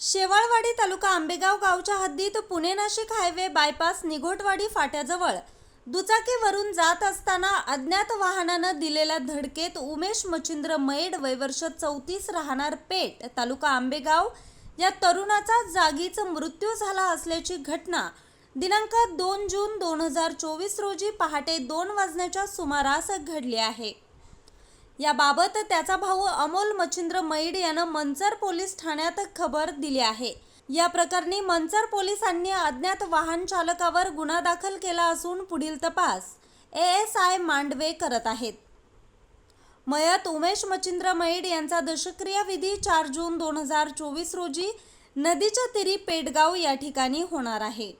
शेवाळवाडी तालुका आंबेगाव गावच्या हद्दीत Pune Nashik highway bypass Nighotwadi फाट्याजवळ दुचाकीवरून जात असताना अज्ञात वाहनानं दिलेल्या धडकेत उमेश मच्छिंद्र मैड वयवर्ष चौतीस राहणार पेठ तालुका आंबेगाव. या तरुणाचा जागीच मृत्यू झाला असल्याची घटना दिनांक दोन जून दोन हजार चोवीस रोजी पहाटे दोन वाजण्याच्या सुमारास घडली आहे. याबाबत त्याचा भाऊ अमोल मच्छिंद्र मैड यानं मंचर पोलीस ठाण्यात खबर दिली आहे. या प्रकरणी मंचर पोलिसांनी अज्ञात वाहन चालकावर गुन्हा दाखल केला असून पुढील तपास ए एस आय मांडवे करत आहेत. मयत उमेश मच्छिंद्र मैड यांचा दशक्रिया विधी चार जून दोन हजार चोवीस रोजी नदीच्या तिरी पेटगाव या ठिकाणी होणार आहे.